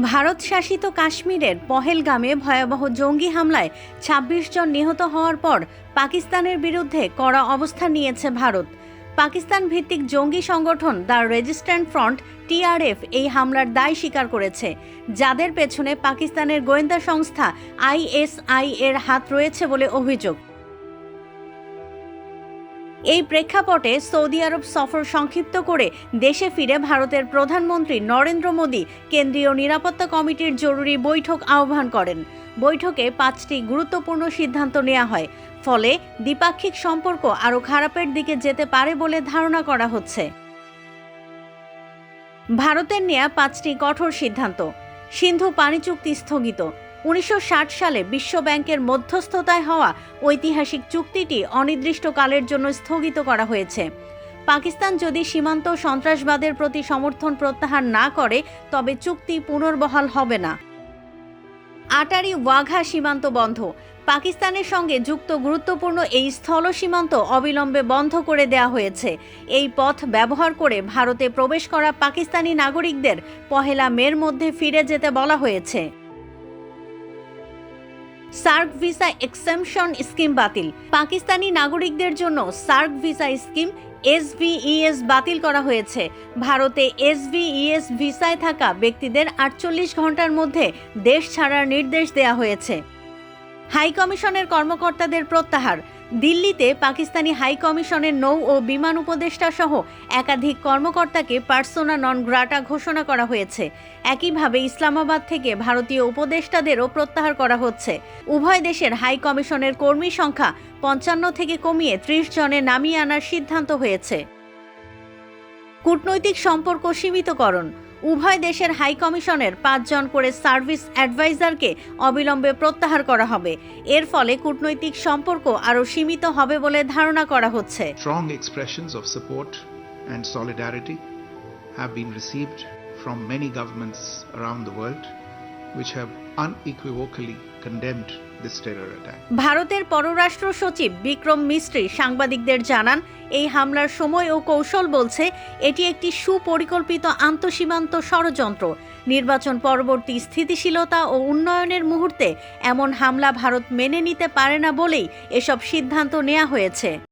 ভারত শাসিত কাশ্মীরের পহেলগামে ভয়াবহ জঙ্গি হামলায় ২৬ জন নিহত হওয়ার পর পাকিস্তানের বিরুদ্ধে কড়া অবস্থান নিয়েছে ভারত। পাকিস্তান ভিত্তিক জঙ্গি সংগঠন দ্য রেজিস্ট্যান্ট ফ্রন্ট, টিআরএফ, এই হামলার দায় স্বীকার করেছে। যাদের পেছনে পাকিস্তানের গোয়েন্দা সংস্থা আইএসআই এর হাত রয়েছে বলে অভিযোগ। এই প্রেক্ষাপটে সৌদি আরব সফর সংক্ষিপ্ত করে দেশে ফিরে ভারতের প্রধানমন্ত্রী নরেন্দ্র মোদী কেন্দ্রীয় নিরাপত্তা কমিটির জরুরি বৈঠক আহ্বান করেন। বৈঠকে পাঁচটি গুরুত্বপূর্ণ সিদ্ধান্ত নেওয়া হয়। ফলে দ্বিপাক্ষিক সম্পর্ক আরও খারাপের দিকে যেতে পারে বলে ধারণা করা হচ্ছে। ভারতের নেয়া পাঁচটি কঠোর সিদ্ধান্ত। সিন্ধু পানি চুক্তি স্থগিত। উনিশশো ষাট সালে বিশ্ব ব্যাংকের মধ্যস্থতায় হওয়া ঐতিহাসিক চুক্তিটি অনির্দিষ্টকালের জন্য স্থগিত করা হয়েছে। পাকিস্তান যদি সীমান্ত সন্ত্রাসবাদের প্রতি সমর্থন প্রত্যাহার না করে, তবে চুক্তি পুনর্বহাল হবে না। আটারি ওয়াঘা সীমান্ত বন্ধ। পাকিস্তানের সঙ্গে যুক্ত গুরুত্বপূর্ণ এই স্থল সীমান্ত অবিলম্বে বন্ধ করে দেওয়া হয়েছে। এই পথ ব্যবহার করে ভারতে প্রবেশ করা পাকিস্তানি নাগরিকদের পহেলা মের মধ্যে ফিরে যেতে বলা হয়েছে। সার্ক ভিসা এক্সেমশন স্কিম বাতিল। পাকিস্তানি নাগরিকদের জন্য সার্ক ভিসা স্কিম এসভিইএস বাতিল করা হয়েছে। ভারতে এসভিইএস ভিসায় থাকা ব্যক্তিদের আটচল্লিশ ঘণ্টার মধ্যে দেশ ছাড়ার নির্দেশ দেওয়া হয়েছে। হাই কমিশনের কর্মকর্তাদের প্রত্যাহার। দিল্লিতে পাকিস্তানি হাই কমিশনের নৌ ও বিমান উপদেষ্টা সহ একাধিক কর্মকর্তাকে পার্সোনা নন গ্রাটা ঘোষণা করা হয়েছে। একইভাবে ইসলামাবাদ থেকে ভারতীয় উপদেষ্টাদেরও প্রত্যাহার করা হচ্ছে। উভয় দেশের হাই কমিশনের কর্মী সংখ্যা পঞ্চান্ন থেকে কমিয়ে ত্রিশ জনে নামিয়ে আনার সিদ্ধান্ত হয়েছে। কূটনৈতিক সম্পর্ক সীমিতকরণ। উভয় দেশের হাই কমিশনের পাঁচজন করে সার্ভিস অ্যাডভাইজারকে অবিলম্বে প্রত্যাহার করা হবে। এর ফলে কূটনৈতিক সম্পর্ক আরও সীমিত হবে বলে ধারণা করা হচ্ছে। Strong expressions of support and solidarity have been received from many governments around the world, ভারতের পররাষ্ট্র সচিব বিক্রম মিস্ত্রি সাংবাদিকদের জানান, এই হামলার সময় ও কৌশল বলছে, এটি একটি সুপরিকল্পিত আন্তঃসীমান্ত ষড়যন্ত্র। নির্বাচন পরবর্তী স্থিতিশীলতা ও উন্নয়নের মুহূর্তে এমন হামলা ভারত মেনে নিতে পারে না বলেই এসব সিদ্ধান্ত নেওয়া হয়েছে।